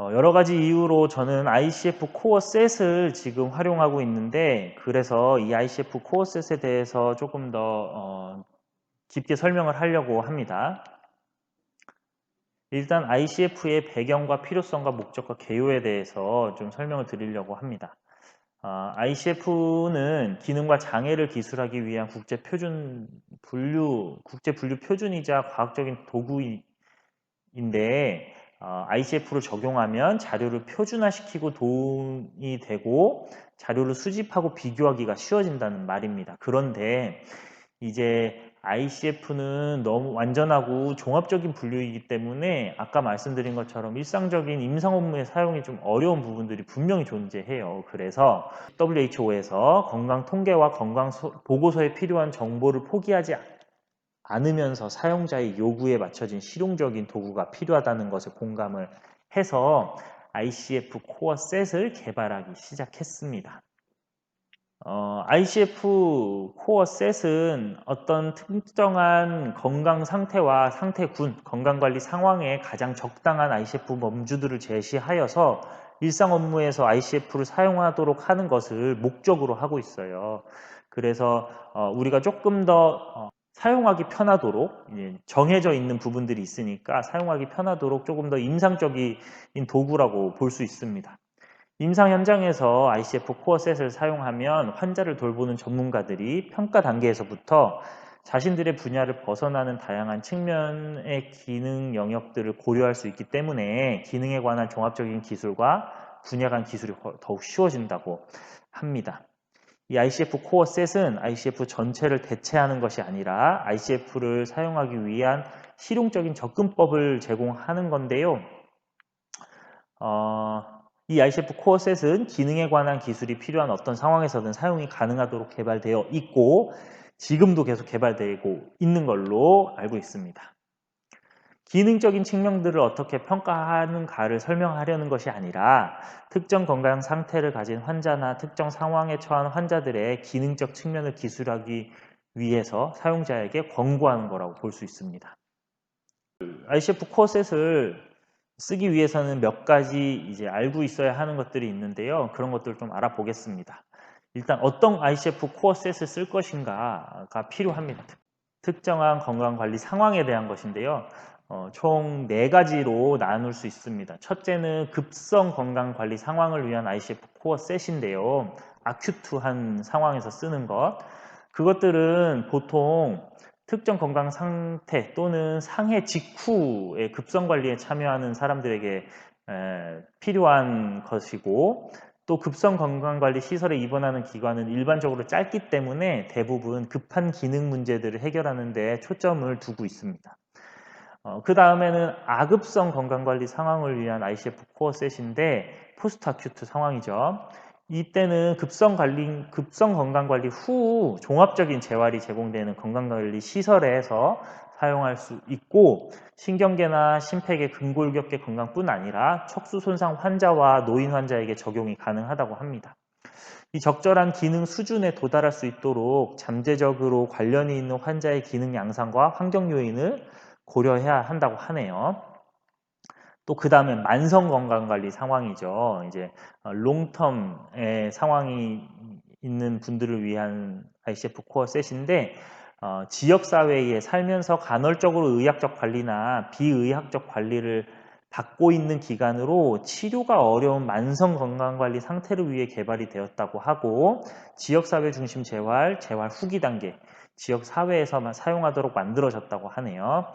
어, 여러 가지 이유로 저는 ICF 코어 셋을 지금 활용하고 있는데 그래서 이 ICF 코어 셋에 대해서 조금 더 어, 깊게 설명을 하려고 합니다. 일단 ICF의 배경과 필요성과 목적과 개요에 대해서 좀 설명을 드리려고 합니다. 아, ICF는 기능과 장애를 기술하기 위한 국제 표준 분류 국제 분류 표준이자 과학적인 도구인데 어, ICF를 적용하면 자료를 표준화시키고 도움이 되고 자료를 수집하고 비교하기가 쉬워진다는 말입니다. 그런데 이제 ICF는 너무 완전하고 종합적인 분류이기 때문에 아까 말씀드린 것처럼 일상적인 임상 업무에 사용이 좀 어려운 부분들이 분명히 존재해요. 그래서 WHO에서 건강 통계와 건강 보고서에 필요한 정보를 포기하지 않으면서 사용자의 요구에 맞춰진 실용적인 도구가 필요하다는 것에 공감을 해서 ICF 코어 셋을 개발하기 시작했습니다. 어, ICF 코어 셋은 어떤 특정한 건강 상태와 상태군, 건강관리 상황에 가장 적당한 ICF 범주들을 제시하여서 일상 업무에서 ICF를 사용하도록 하는 것을 목적으로 하고 있어요. 그래서 어, 우리가 조금 더 어, 사용하기 편하도록 정해져 있는 부분들이 있으니까 사용하기 편하도록 조금 더 임상적인 도구라고 볼 수 있습니다. 임상 현장에서 ICF 코어셋을 사용하면 환자를 돌보는 전문가들이 평가 단계에서부터 자신들의 분야를 벗어나는 다양한 측면의 기능 영역들을 고려할 수 있기 때문에 기능에 관한 종합적인 기술과 분야 간 기술이 더욱 쉬워진다고 합니다. 이 ICF 코어 셋은 ICF 전체를 대체하는 것이 아니라 ICF를 사용하기 위한 실용적인 접근법을 제공하는 건데요. 어, 이 ICF 코어 셋은 기능에 관한 기술이 필요한 어떤 상황에서든 사용이 가능하도록 개발되어 있고 지금도 계속 개발되고 있는 걸로 알고 있습니다. 기능적인 측면들을 어떻게 평가하는가를 설명하려는 것이 아니라 특정 건강 상태를 가진 환자나 특정 상황에 처한 환자들의 기능적 측면을 기술하기 위해서 사용자에게 권고하는 거라고 볼 수 있습니다. ICF 코어셋을 쓰기 위해서는 몇 가지 이제 알고 있어야 하는 것들이 있는데요. 그런 것들을 좀 알아보겠습니다. 일단 어떤 ICF 코어셋을 쓸 것인가가 필요합니다. 특정한 건강관리 상황에 대한 것인데요. 어, 총 네가지로 나눌 수 있습니다. 첫째는 급성 건강 관리 상황을 위한 ICF 코어 셋인데요. 아큐트한 상황에서 쓰는 것. 그것들은 보통 특정 건강 상태 또는 상해 직후의 급성 관리에 참여하는 사람들에게 필요한 것이고 또 급성 건강관리 시설에 입원하는 기관은 일반적으로 짧기 때문에 대부분 급한 기능 문제들을 해결하는 데 초점을 두고 있습니다. 어, 그 다음에는 아급성 건강관리 상황을 위한 ICF 코어 셋인데 포스트 아큐트 상황이죠. 이때는 급성 관리, 급성 건강 관리 후 종합적인 재활이 제공되는 건강 관리 시설에서 사용할 수 있고 신경계나 심폐계 근골격계 건강뿐 아니라 척수 손상 환자와 노인 환자에게 적용이 가능하다고 합니다. 이 적절한 기능 수준에 도달할 수 있도록 잠재적으로 관련이 있는 환자의 기능 양상과 환경 요인을 고려해야 한다고 하네요. 또 그 다음에 만성 건강 관리 상황이죠. 이제 롱텀의 어, 상황이 있는 분들을 위한 ICF 코어 셋인데 어, 지역 사회에 살면서 간헐적으로 의학적 관리나 비의학적 관리를 받고 있는 기간으로 치료가 어려운 만성 건강 관리 상태를 위해 개발이 되었다고 하고 지역 사회 중심 재활, 재활 후기 단계, 지역 사회에서만 사용하도록 만들어졌다고 하네요.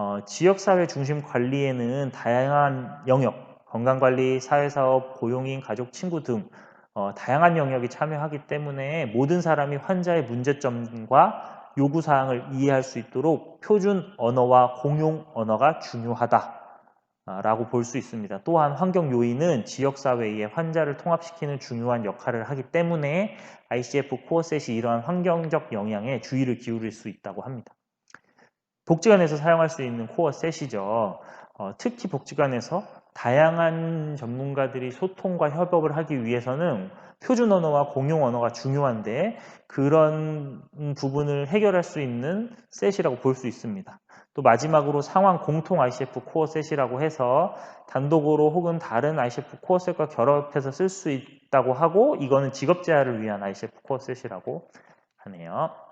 어, 지역사회 중심 관리에는 다양한 영역, 건강관리, 사회사업, 고용인, 가족, 친구 등 어, 다양한 영역이 참여하기 때문에 모든 사람이 환자의 문제점과 요구사항을 이해할 수 있도록 표준 언어와 공용 언어가 중요하다. 라고 볼 수 있습니다. 또한 환경 요인은 지역사회에 환자를 통합시키는 중요한 역할을 하기 때문에 ICF 코어셋이 이러한 환경적 영향에 주의를 기울일 수 있다고 합니다. 복지관에서 사용할 수 있는 코어 셋이죠. 어, 특히 복지관에서 다양한 전문가들이 소통과 협업을 하기 위해서는 표준 언어와 공용 언어가 중요한데 그런 부분을 해결할 수 있는 셋이라고 볼 수 있습니다. 또 마지막으로 상황 공통 ICF 코어 셋이라고 해서 단독으로 혹은 다른 ICF 코어 셋과 결합해서 쓸 수 있다고 하고 이거는 직업 재활을 위한 ICF 코어 셋이라고 하네요.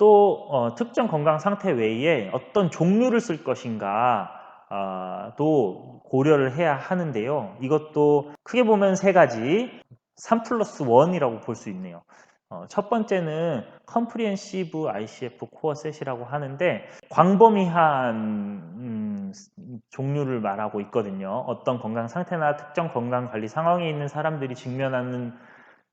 또 어, 특정 건강 상태 외에 어떤 종류를 쓸 것인가 아, 도 고려를 해야 하는데요. 이것도 크게 보면 세 가지 3 플러스 1이라고 볼 수 있네요. 어, 첫 번째는 컴프리엔시브 ICF 코어 셋이라고 하는데 광범위한 음, 종류를 말하고 있거든요. 어떤 건강 상태나 특정 건강 관리 상황에 있는 사람들이 직면하는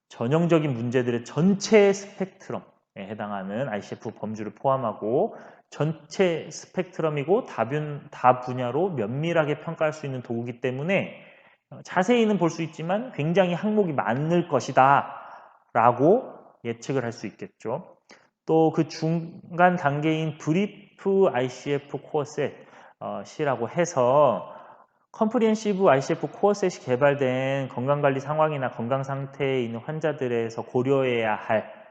전형적인 문제들의 전체 스펙트럼에 해당하는 ICF 범주를 포함하고 전체 스펙트럼이고 다분, 다 분야로 면밀하게 평가할 수 있는 도구이기 때문에 어, 자세히는 볼 수 있지만 굉장히 항목이 많을 것이다 라고 예측을 할 수 있겠죠. 또 그 중간 단계인 브리프 ICF 코어셋이라고 해서 컴프리엔시브 ICF 코어셋이 개발된 건강관리 상황이나 건강 상태에 있는 환자들에서 고려해야 할 어,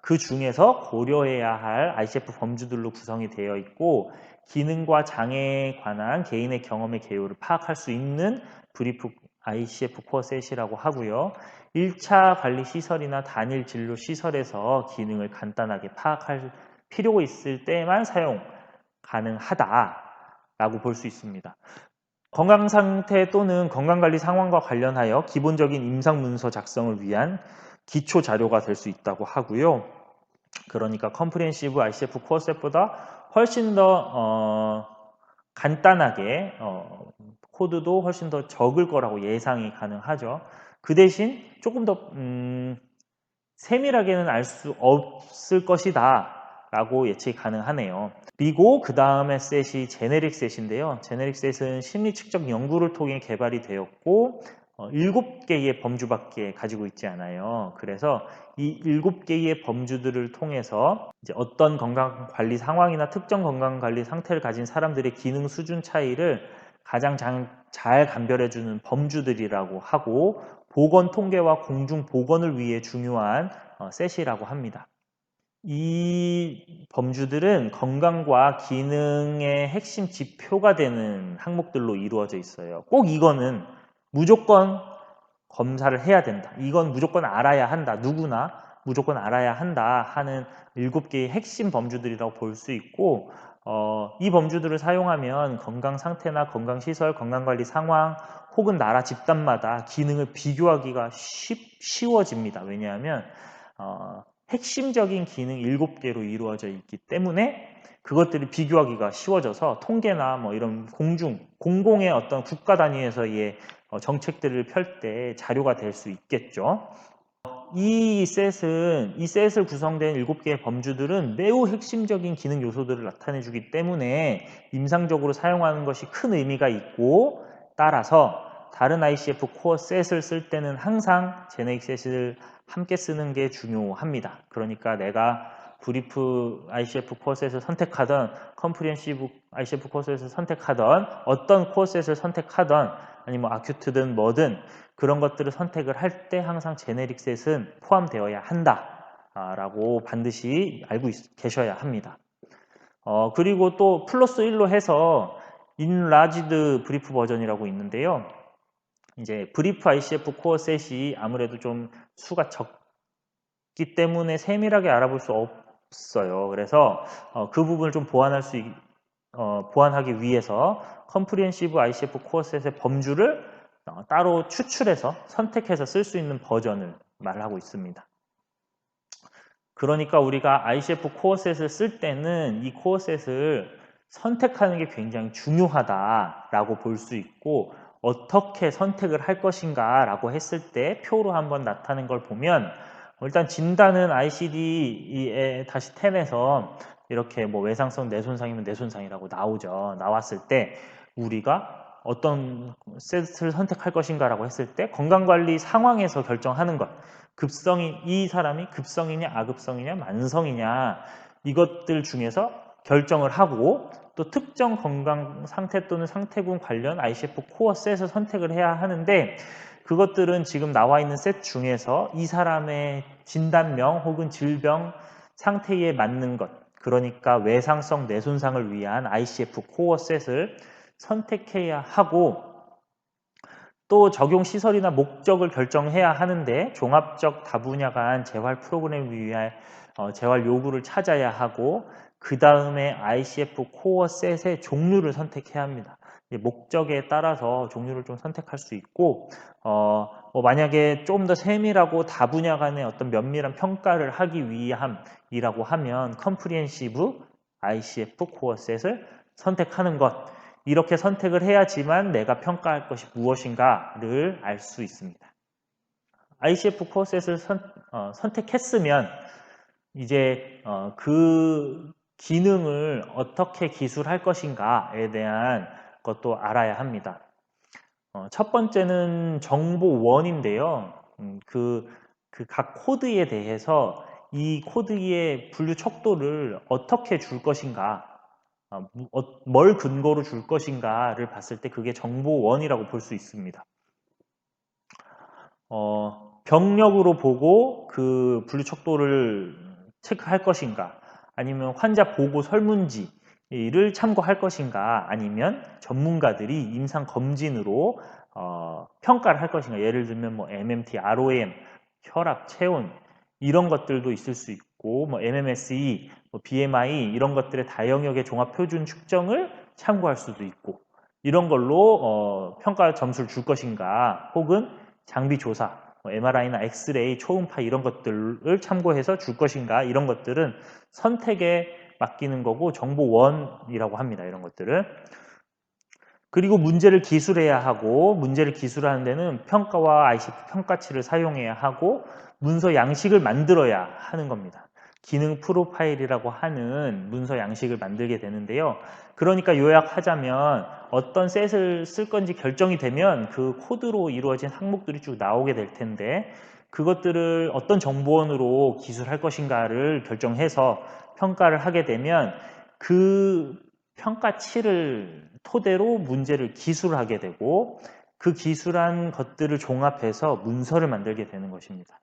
그 중에서 고려해야 할 ICF 범주들로 구성이 되어 있고 기능과 장애에 관한 개인의 경험의 개요를 파악할 수 있는 브리프 ICF 코어 셋이라고 하고요. 1차 관리 시설이나 단일 진료 시설에서 기능을 간단하게 파악할 필요가 있을 때만 사용 가능하다라고 볼 수 있습니다. 건강 상태 또는 건강관리 상황과 관련하여 기본적인 임상 문서 작성을 위한 기초 자료가 될 수 있다고 하고요. 그러니까 컴프리엔시브 ICF 코어셋보다 훨씬 더 어, 간단하게 어, 코드도 훨씬 더 적을 거라고 예상이 가능하죠. 그 대신 조금 더 음, 세밀하게는 알 수 없을 것이다 라고 예측이 가능하네요. 그리고 그 다음에 셋이 제네릭 셋인데요. 제네릭 셋은 심리 측정 연구를 통해 개발이 되었고 어, 7개의 범주밖에 가지고 있지 않아요. 그래서 이 7개의 범주들을 통해서 어떤 건강 관리 상황이나 특정 건강 관리 상태를 가진 사람들의 기능 수준 차이를 가장 잘 감별해주는 범주들이라고 하고 보건 통계와 공중 보건을 위해 중요한 어, 셋이라고 합니다. 이 범주들은 건강과 기능의 핵심 지표가 되는 항목들로 이루어져 있어요. 꼭 이거는 무조건 검사를 해야 된다. 이건 무조건 알아야 한다. 누구나 무조건 알아야 한다 하는 일곱 개의 핵심 범주들이라고 볼 수 있고 어, 이 범주들을 사용하면 건강 상태나 건강 시설, 건강 관리 상황 혹은 나라 집단마다 기능을 비교하기가 쉽, 쉬워집니다. 왜냐하면 어, 핵심적인 기능 7개로 이루어져 있기 때문에 그것들이 비교하기가 쉬워져서 통계나 뭐 이런 공중, 공공의 어떤 국가 단위에서의 어, 정책들을 펼 때 자료가 될 수 있겠죠. 이 셋은 이 셋을 구성된 7개의 범주들은 매우 핵심적인 기능 요소들을 나타내 주기 때문에 임상적으로 사용하는 것이 큰 의미가 있고 따라서 다른 ICF 코어 셋을 쓸 때는 항상 제네릭 셋을 함께 쓰는 게 중요합니다. 그러니까 내가 브리프 ICF 코어셋을 선택하던 컴프리엔시브 ICF 코어셋을 선택하던 어떤 코어셋을 선택하던 아니면 뭐 아큐트든 뭐든 그런 것들을 선택을 할 때 항상 제네릭 셋은 포함되어야 한다라고 반드시 알고 있, 계셔야 합니다. 어, 그리고 또 플러스 1로 해서 인라지드 브리프 버전이라고 있는데요. 이제 브리프 ICF 코어 셋이 아무래도 좀 수가 적기 때문에 세밀하게 알아볼 수 없어요. 그래서 어, 그 부분을 좀 보완할 수 어, 보완하기 위해서 컴프리엔시브 ICF 코어 셋의 범주를 어, 따로 추출해서 선택해서 쓸 수 있는 버전을 말하고 있습니다. 그러니까 우리가 ICF 코어셋을 쓸 때는 이 코어셋을 선택하는 게 굉장히 중요하다라고 볼 수 있고 어떻게 선택을 할 것인가 라고 했을 때 표로 한번 나타낸 걸 보면 일단 진단은 ICD에 다시 10에서 이렇게 뭐 외상성 뇌손상이면 뇌손상이라고 나오죠. 나왔을 때 우리가 어떤 셋을 선택할 것인가라고 했을 때 건강관리 상황에서 결정하는 것 급성이 이 사람이 급성이냐 아급성이냐 만성이냐 이것들 중에서 결정을 하고 또 특정 건강 상태 또는 상태군 관련 ICF 코어 셋을 선택을 해야 하는데 그것들은 지금 나와 있는 셋 중에서 이 사람의 진단명 혹은 질병 상태에 맞는 것 그러니까 외상성 뇌손상을 위한 ICF 코어 셋을 선택해야 하고 또 적용 시설이나 목적을 결정해야 하는데 종합적 다분야 간 재활 프로그램을 위한 어, 재활 요구를 찾아야 하고 그 다음에 ICF 코어 셋의 종류를 선택해야 합니다. 목적에 따라서 종류를 좀 선택할 수 있고 어, 뭐 만약에 좀더 세밀하고 다 분야 간의 어떤 면밀한 평가를 하기 위함이라고 하면 컴프리엔시브 ICF 코어 셋을 선택하는 것 이렇게 선택을 해야지만 내가 평가할 것이 무엇인가를 알 수 있습니다. ICF 코어 셋을 선, 어, 선택했으면 이제 어, 그 기능을 어떻게 기술할 것인가에 대한 것도 알아야 합니다. 어, 첫 번째는 정보원인데요. 음, 그, 그 각 코드에 대해서 이 코드의 분류 척도를 어떻게 줄 것인가, 어, 어, 뭘 근거로 줄 것인가를 봤을 때 그게 정보원이라고 볼 수 있습니다. 어, 병력으로 보고 그 분류 척도를 체크할 것인가, 아니면 환자 보고 설문지 를 참고할 것인가? 아니면 전문가들이 임상 검진으로 어, 평가를 할 것인가? 예를 들면 뭐 MMT, ROM, 혈압, 체온 이런 것들도 있을 수 있고 뭐 MMSE, 뭐 BMI 이런 것들의 다영역의 종합 표준 측정을 참고할 수도 있고 이런 걸로 어, 평가 점수를 줄 것인가? 혹은 장비 조사 뭐 MRI나 엑스레이, 초음파 이런 것들을 참고해서 줄 것인가? 이런 것들은 선택에 맡기는 거고 정보원이라고 합니다. 이런 것들을. 그리고 문제를 기술해야 하고 문제를 기술하는 데는 평가와 ICP 평가치를 사용해야 하고 문서 양식을 만들어야 하는 겁니다. 기능 프로파일이라고 하는 문서 양식을 만들게 되는데요. 그러니까 요약하자면 어떤 셋을 쓸 건지 결정이 되면 그 코드로 이루어진 항목들이 쭉 나오게 될 텐데 그것들을 어떤 정보원으로 기술할 것인가를 결정해서 평가를 하게 되면 그 평가치를 토대로 문제를 기술하게 되고 그 기술한 것들을 종합해서 문서를 만들게 되는 것입니다.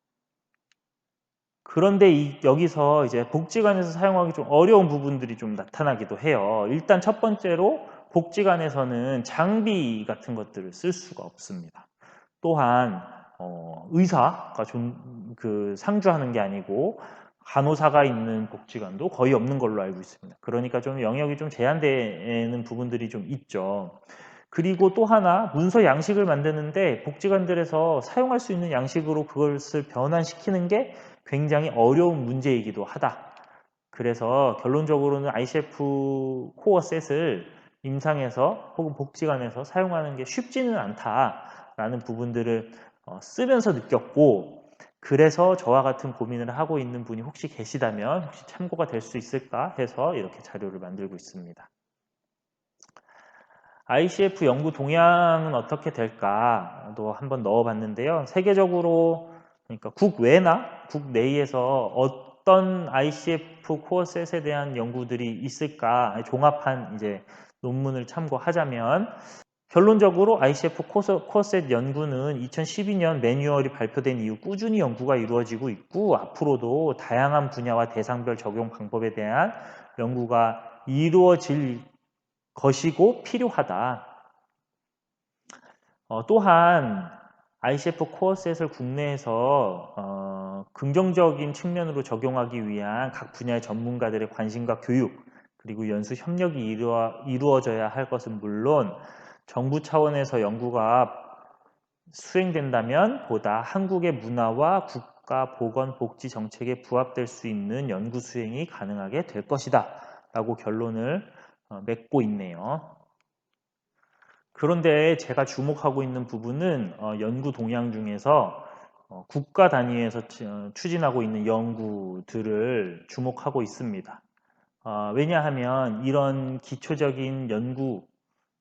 그런데 이, 여기서 이제 복지관에서 사용하기 좀 어려운 부분들이 좀 나타나기도 해요. 일단 첫 번째로 복지관에서는 장비 같은 것들을 쓸 수가 없습니다. 또한 어, 의사가 좀, 그 상주하는 게 아니고 간호사가 있는 복지관도 거의 없는 걸로 알고 있습니다. 그러니까 좀 영역이 좀 제한되는 부분들이 좀 있죠. 그리고 또 하나 문서 양식을 만드는데 복지관들에서 사용할 수 있는 양식으로 그것을 변환시키는 게 굉장히 어려운 문제이기도 하다. 그래서 결론적으로는 ICF 코어 셋을 임상에서 혹은 복지관에서 사용하는 게 쉽지는 않다라는 부분들을 어, 쓰면서 느꼈고 그래서 저와 같은 고민을 하고 있는 분이 혹시 계시다면 혹시 참고가 될 수 있을까 해서 이렇게 자료를 만들고 있습니다. ICF 연구 동향은 어떻게 될까도 한번 넣어봤는데요. 세계적으로 그러니까 국외나 국내에서 어떤 ICF 코어셋에 대한 연구들이 있을까 종합한 이제 논문을 참고하자면 결론적으로 ICF 코어셋 연구는 2012년 매뉴얼이 발표된 이후 꾸준히 연구가 이루어지고 있고 앞으로도 다양한 분야와 대상별 적용 방법에 대한 연구가 이루어질 것이고 필요하다. 어, 또한 ICF 코어셋을 국내에서 어, 긍정적인 측면으로 적용하기 위한 각 분야의 전문가들의 관심과 교육 그리고 연수 협력이 이루어, 이루어져야 할 것은 물론 정부 차원에서 연구가 수행된다면 보다 한국의 문화와 국가 보건 복지 정책에 부합될 수 있는 연구 수행이 가능하게 될 것이다 라고 결론을 어, 맺고 있네요. 그런데 제가 주목하고 있는 부분은 어, 연구 동향 중에서 어, 국가 단위에서 추진하고 있는 연구들을 주목하고 있습니다. 왜냐하면 이런 기초적인 연구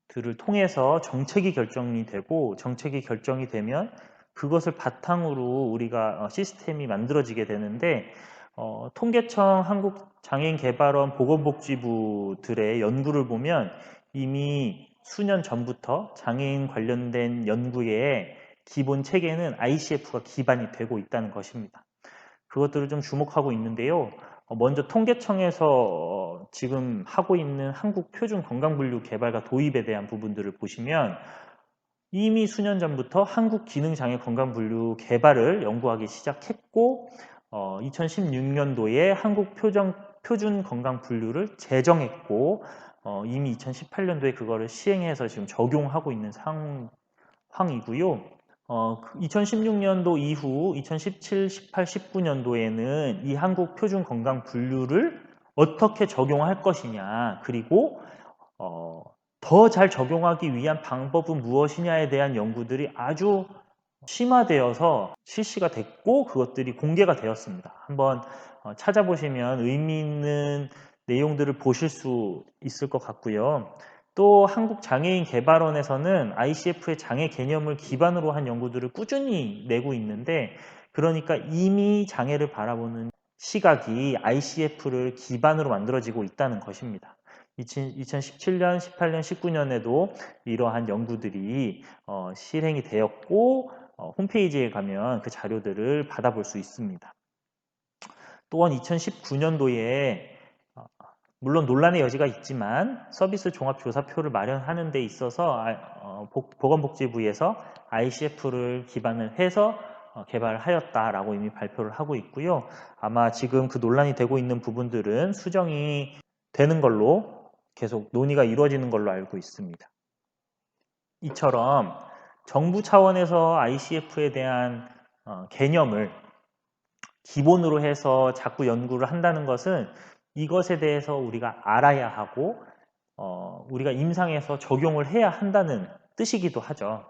들을 통해서 정책이 결정이 되고 정책이 결정이 되면 그것을 바탕으로 우리가 어, 시스템이 만들어지게 되는데 어, 통계청 한국장애인개발원 보건복지부들의 연구를 보면 이미 수년 전부터 장애인 관련된 연구의 기본 체계는 ICF가 기반이 되고 있다는 것입니다. 그것들을 좀 주목하고 있는데요. 어, 먼저 통계청에서 어, 지금 하고 있는 한국 표준 건강분류 개발과 도입에 대한 부분들을 보시면 이미 수년 전부터 한국 기능장애 건강분류 개발을 연구하기 시작했고 2016년도에 한국 표정, 표준 건강 분류를 제정했고 어, 이미 2018년도에 그거를 시행해서 지금 적용하고 있는 상황이고요. 어, 2016년도 이후 2017, 18, 19년도에는 이 한국 표준 건강 분류를 어떻게 적용할 것이냐, 그리고 어, 더 잘 적용하기 위한 방법은 무엇이냐에 대한 연구들이 아주 심화되어서 실시가 됐고 그것들이 공개가 되었습니다. 한번 어, 찾아보시면 의미 있는 내용들을 보실 수 있을 것 같고요. 또 한국장애인 개발원에서는 ICF의 장애 개념을 기반으로 한 연구들을 꾸준히 내고 있는데 그러니까 이미 장애를 바라보는 시각이 ICF를 기반으로 만들어지고 있다는 것입니다. 2017년, 18년, 19년에도 이러한 연구들이 어, 실행이 되었고 어, 홈페이지에 가면 그 자료들을 받아볼 수 있습니다. 또한 2019년도에 물론 논란의 여지가 있지만 서비스 종합조사표를 마련하는 데 있어서 아, 어, 보건복지부에서 ICF를 기반을 해서 어, 개발하였다라고 이미 발표를 하고 있고요. 아마 지금 그 논란이 되고 있는 부분들은 수정이 되는 걸로 계속 논의가 이루어지는 걸로 알고 있습니다. 이처럼 정부 차원에서 ICF에 대한 어, 개념을 기본으로 해서 자꾸 연구를 한다는 것은 이것에 대해서 우리가 알아야 하고 어, 우리가 임상에서 적용을 해야 한다는 뜻이기도 하죠.